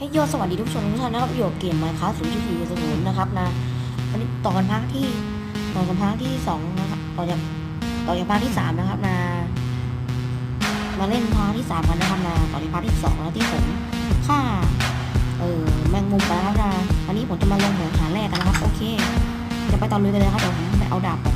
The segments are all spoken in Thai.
ให้ยอดสวัสดีทุกชมทุกท่านนะครับอยู่เกมไมค์ครับศูนย์ที่สี่ศูนย์นะครับนะวันนี้ต่อกันภาคที่ต่อกันภาคที่สองนะครับต่อจากต่อจากภาคที่สามนะครับนะมาเล่นภาคที่สามกันนะครับนะต่อจากภาคที่สองแล้วที่ผมฆ่าเออแมงมุมไปแล้วนะวันนี้ผมจะมาลงเหมืองหาแร่กันนะครับโอเค จะไปตอนลุยกันเลยครับเดี๋ยวผมไปเอาดาบแบ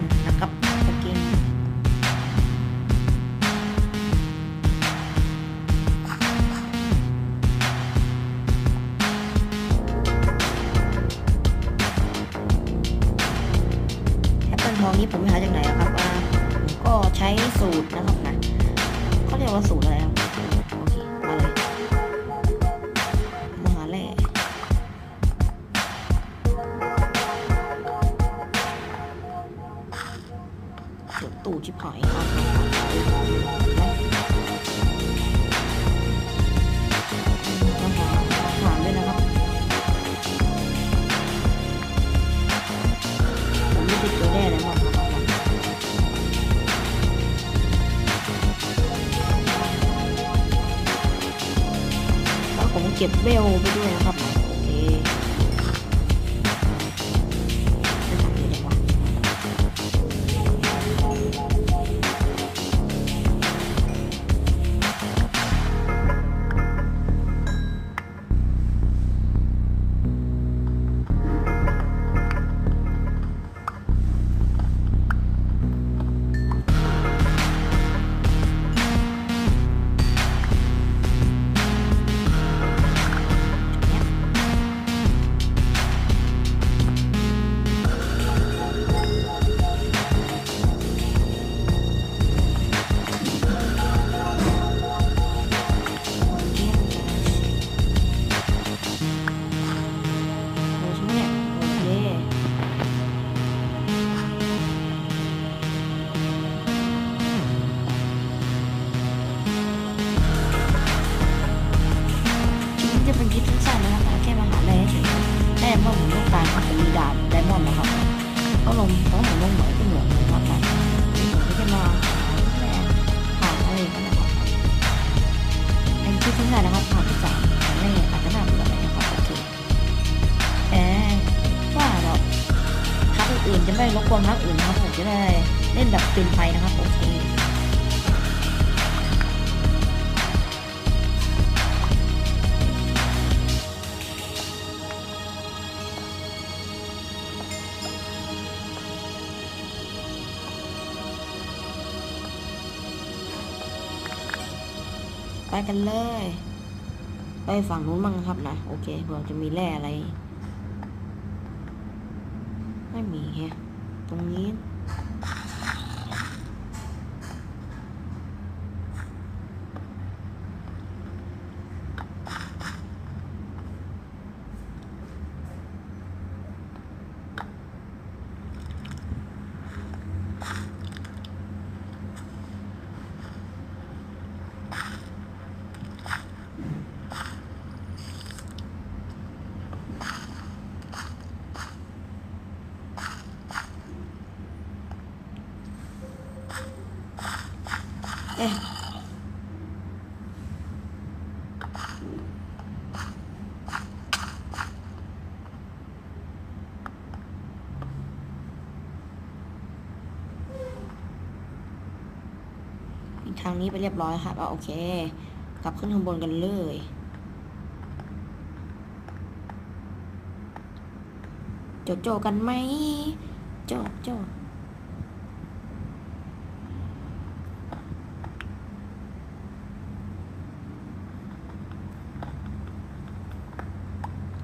อนแอปเปิลทองนี้ผมไปหาจากไหนครับอ่าก็ใช้สูตรนะครับนะเขาเรียกว่าสูตรอะไรครับ เดี๋ยวตู่ชิบหายครับต้องหาถามด้วยนะครับผมไม่ติดตัวแน่เลยมั้งแล้วผมเก็บเวลไปด้วยนะครับโอเค จะเป็นคลิปสั้นๆนะครับแค่มาหาอะไรเฉยๆแต่เมื่อผมต้องการครับผมมีดาบไดมอนด์นะครับต้องลงต้องผมลงเหมือนก็เหมือนเลยครับนะผมก็จะมาหาแร่หาอะไรกันนะครับเป็นคลิปสั้นๆนะครับพาร์ทที่สามหาแร่อาจจะน่าเบื่อนะครับโอเคแอบว่าเราพักอื่นจะไม่รบกวนพักอื่นนะครับผมจะได้เล่นแบบเป็นไฟนะครับโอเค ไปกันเลย ไปฝั่งนู้นบ้างครับนะ โอเคเผื่อจะมีแร่อะไร ไม่มีแฮะตรงนี้ ทางนี้ไปเรียบร้อยครับอะโอเค กลับขึ้นข้างบนกันเลยโจโจกันไหมโจโจ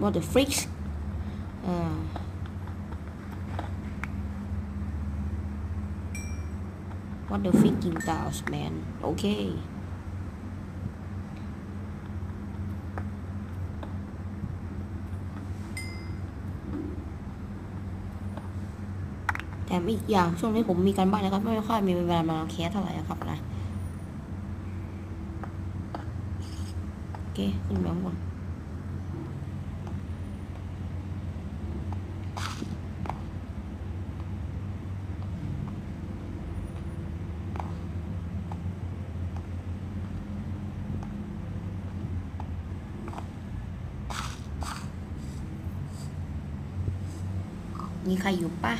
What the freaks อ่า What the freaking cows man โอเคแถมอีกอย่างช่วงนี้ผมมีการบ้านนะครับ ไม่ค่อยมีเวลามาแคสเท่าไหร่นะครับนะ โอเค ขึ้นไปข้างบน มีใครอยู่ปะ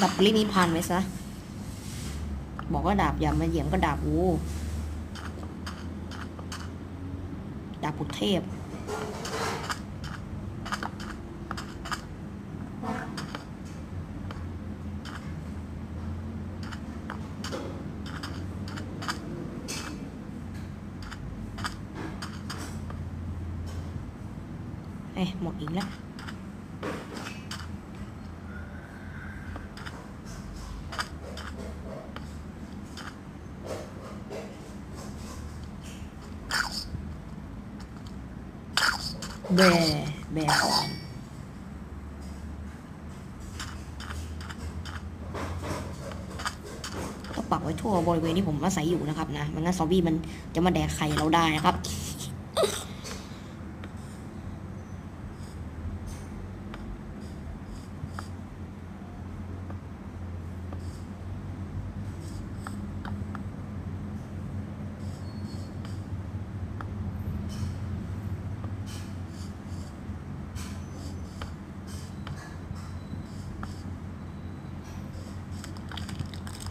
ดับลินี้พันไว้ซะ บอกว่าดาบอย่ามาเหยียบก็ดาบอูดาบปุเทพเอ้ยหมดอีกแล้ว แบแบก่อนก็ปักไว้ทั่วบริเวณที่ผมอาศัยอยู่นะครับนะมันงั้นซอมบี้มันจะมาแดกไข่เราได้นะครับ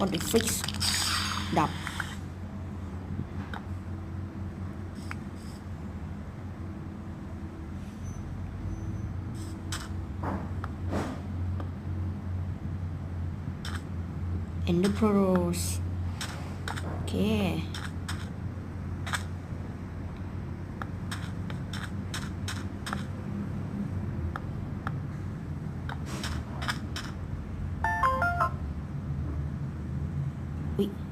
What the freak ดับ Ender Uy.